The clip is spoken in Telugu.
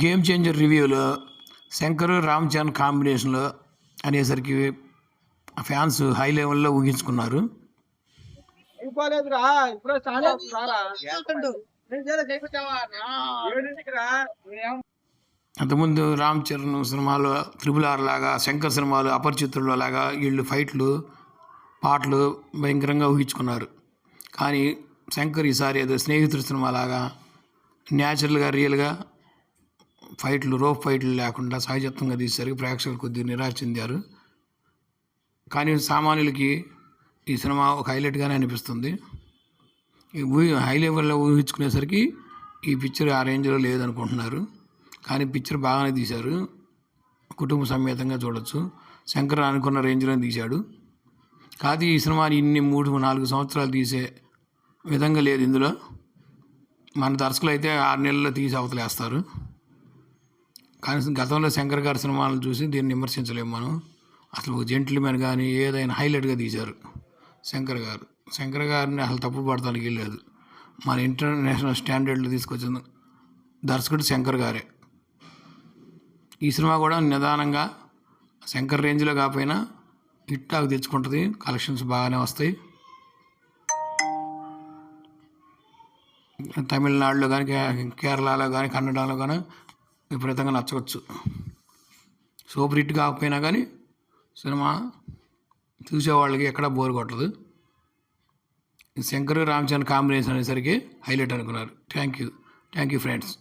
గేమ్ చేంజర్ రివ్యూలో శంకర్ రామ్ చరణ్ కాంబినేషన్లో అనేసరికి ఫ్యాన్స్ హై లెవెల్లో ఊహించుకున్నారు. అంతకుముందు రామ్ చరణ్ సినిమాలో త్రిబుల్ ఆర్ లాగా శంకర్ సినిమాలు అపరిచితుల్లో లాగా వీళ్ళు ఫైట్లు పాటలు భయంకరంగా ఊహించుకున్నారు. కానీ శంకర్ ఈసారి ఏదో స్నేహితుడు సినిమా లాగా న్యాచురల్గా రియల్గా ఫైట్లు రోప్ ఫైట్లు లేకుండా సహజత్వంగా తీసేసరికి ప్రేక్షకులు కొద్దిగా నిరాశ చెందారు. కానీ సామాన్యులకి ఈ సినిమా ఒక హైలైట్గానే అనిపిస్తుంది. ఈ ఊహి హై లెవెల్లో ఊహించుకునేసరికి ఈ పిక్చర్ ఆ రేంజ్లో లేదనుకుంటున్నారు. కానీ పిక్చర్ బాగానే తీశారు. కుటుంబ సమేతంగా చూడొచ్చు. శంకర్ అనుకున్న రేంజ్లో తీశాడు. కాదు ఈ సినిమాని ఇన్ని మూడు నాలుగు సంవత్సరాలు తీసే విధంగా లేదు ఇందులో. మన దర్శకులు అయితే ఆరు నెలల్లో తీసి అవతలేస్తారు. కానీ గతంలో శంకర్ గారి సినిమాలను చూసి దీన్ని విమర్శించలేము మనం. అసలు జెంట్లీమెన్ కానీ ఏదైనా హైలైట్గా తీశారు శంకర్ గారు. శంకర్ గారిని అసలు తప్పు పడతానికి లేదు. మన ఇంటర్నేషనల్ స్టాండర్డ్లు తీసుకొచ్చిన దర్శకుడు శంకర్ గారే. ఈ సినిమా కూడా నిదానంగా శంకర్ రేంజ్లో కాకపోయినా హిట్టాకు తెచ్చుకుంటుంది. కలెక్షన్స్ బాగానే వస్తాయి. తమిళనాడులో కానీ కేరళలో కానీ కన్నడలో కానీ విపరీతంగా నచ్చవచ్చు. సూపర్ హిట్ కాకపోయినా కానీ సినిమా చూసేవాళ్ళకి ఎక్కడా బోర్ కొట్టదు. శంకర్ రామచంద్ర కాంబినేషన్ అనేసరికి హైలైట్ అనుకున్నారు. Thank you. Thank you friends.